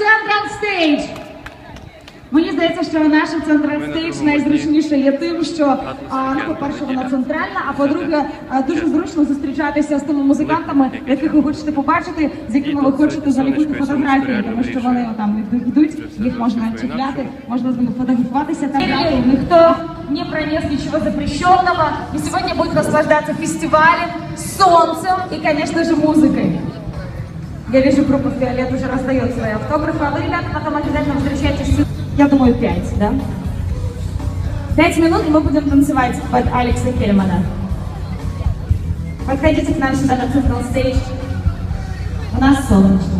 Central Stage. Мені здається, що наша Central Stage найзручніша є тим, що а, ну, по-перше, вона центральна, а по-друге, а, дуже зручно зустрічатися з тими музикантами, яких ви хочете побачити, з якими ви хочете заліпити фотографії, тому що вони там йдуть, їх можна чіпляти, можна з ними фотографуватися далі. Ніхто не пронес ничего запрещенного. И сегодня будет наслаждаться фестивалем, солнцем и, конечно же, музыкой. Я вижу, группа «Фиолет» уже раздает свои автографы, а вы, ребята, потом обязательно возвращайтесь. Я думаю, пять, да? Пять минут, и мы будем танцевать под Алекса Хельмана. Подходите к нам сюда на Central Stage. У нас солнечно.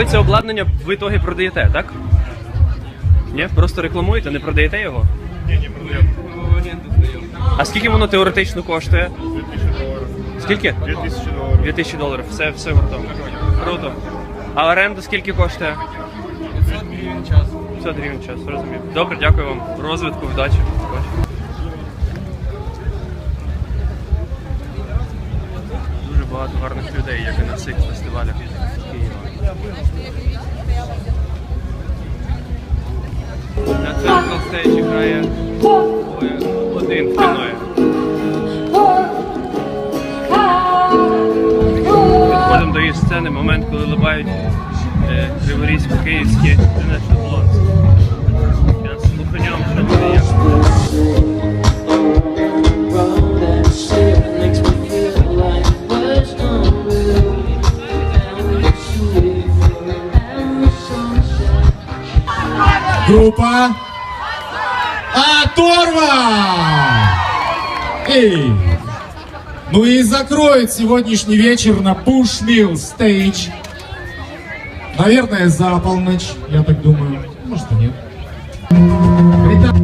Ви це обладнання в ітогі продаєте, так? Ні? Просто рекламуєте, не продаєте його? Ні, не продаємо. А скільки воно теоретично коштує? Скільки? 2000 доларів. 2000 доларів. Все, все гуртом. Круто. А оренда скільки коштує? 500 гривень час. 500 гривень час, розумію. Добре, дякую вам. Розвитку, вдачі. Грає один кіної. Підходимо до її сцени, момент, коли либають е, криворізько-київські International Blondes. Зараз слуханням, Оторва! Эй! Ну и закроет сегодняшний вечер на Пушмил Стейдж. Наверное, за полночь, я так думаю. Может и нет. Рита...